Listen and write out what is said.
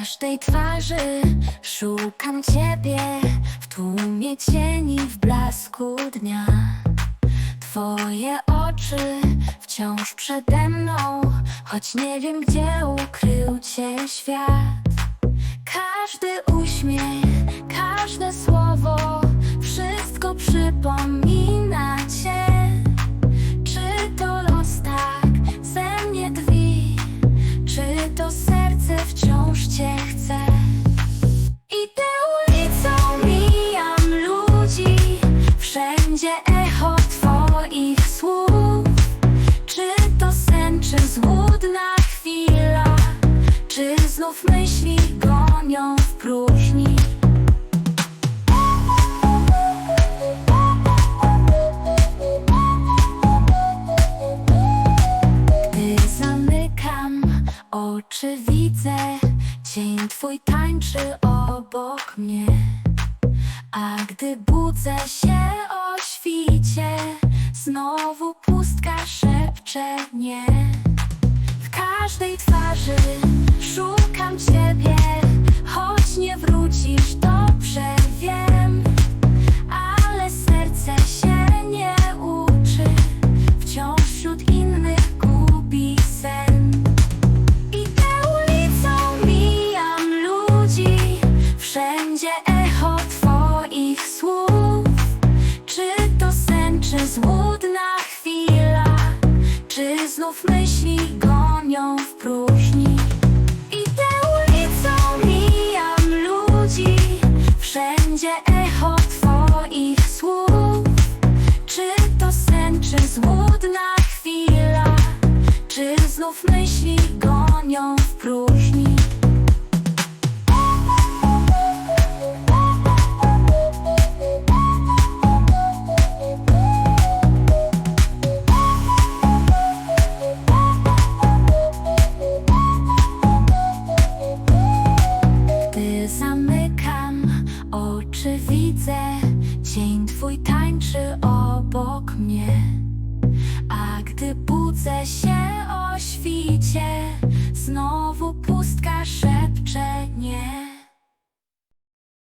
każdej twarzy szukam ciebie w tłumie cieni w blasku dnia. Twoje oczy wciąż przede mną, choć nie wiem gdzie ukrył cię świat. Każdy uśmiech, każde słowo, wszystko przypomina znów myśli gonią w próżni? Gdy zamykam oczy, widzę cień twój tańczy obok mnie. A gdy budzę się o świcie, znowu pustka szepcze nie. W każdej twarzy znów myśli gonią w próżni? oczy widzę, cień twój tańczy obok mnie. A gdy budzę się o świcie, znowu pusty.